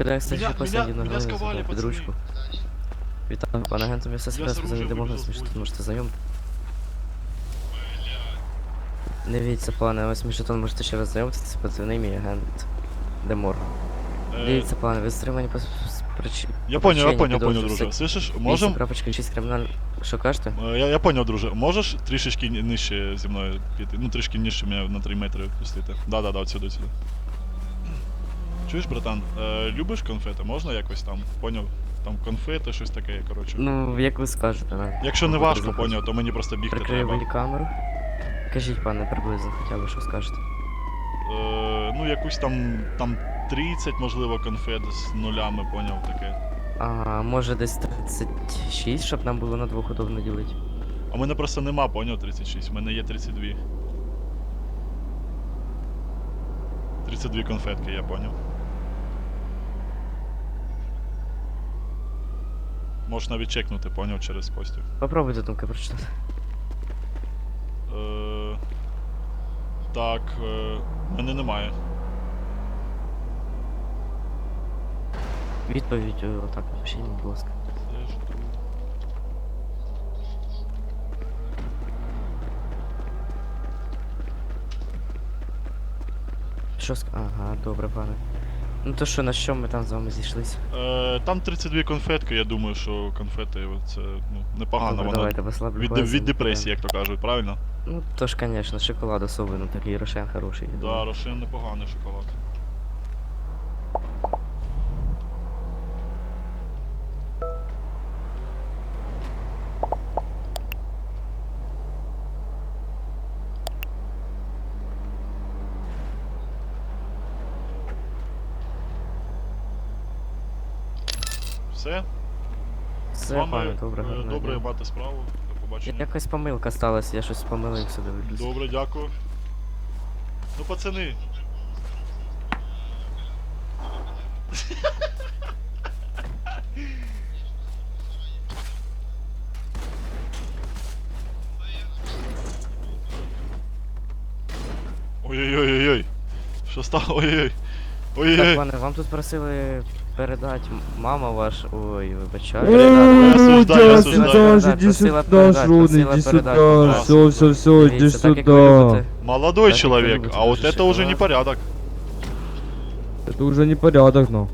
Куди, кстати, Меня- посадили меня- на меня сковали, голову під пацаны. ручку. Вітаю, пане агенту, я все Я себе з оружием позвонив выбежал домовленість, с ми що вулиці. тут можете знайомити. Дивіться, пане, ось ми що тут можете ще раз знайомитися, позивний мій агент Демор. Е, Дивіться, пане, ви стримані по с- с- причі... Я понял, я причині понял, понял, підозри друже. все- Слышиш, Можем... можем... Крапочка 6 криміналь... Що кажете? Е, Я, я понял, друже. Можеш трішечки ні- нижче зі мною піти? Ну, трішки нижче мене на 3 метри пустити. Да-да-да, отсюди, отсюди. Чуєш, братан, е, любиш конфети? Можна якось там? Поняв? Там конфети, щось таке, коротше. Ну, як ви скажете, да. Якщо не важко, поняв, то мені просто бігти Прикрию треба. мені камеру. Кажіть, пане, приблизно, хоча б що скажете. Е, ну, якусь там, там 30, можливо, конфет з нулями, поняв, таке. А, може десь 36, щоб нам було на двох удобно ділити. А в мене просто нема, поняв, 36, в мене є 32. 32 конфетки, я поняв. Можеш навіть чекнути, поняв, через постів. Попробуйте думки прочитати. Е, так, е, мене немає. Відповідь е, отак, напишіть, будь ласка. Що ск... Ага, добре, пане. Ну то що, на що ми там з вами зійшлися? Е, там 32 конфетки, я думаю, що конфети це ну, непогано, Добре, воно давайте послаблю від, від депресії, як то кажуть, правильно? Ну то ж, звісно, шоколад особливо, такий рошен хороший. я Да. Рошен непоганий шоколад. Все? Все, пане, добре, е, гарного добре мати справу. До побачення. Якась помилка сталася, я щось помилився, дивлюсь. Добре, дякую. Ну, пацани. Ой-ой-ой-ой. Що стало? Ой-ой-ой. Так, Ой-ой-ой. пане, вам тут просили передати м- мама ваш. Ой, вибачаю. Я осуждаю, я Да, осуждаю. сюда же, иди Просила сюда, передать, Шрун, просила иди передать, сюда, да. все, все, все, иди Дивіться, так як ви сюда. любите. Молодой Так, человек, как вы а вот любите это уже шоколад. непорядок. Это уже не порядок, ну.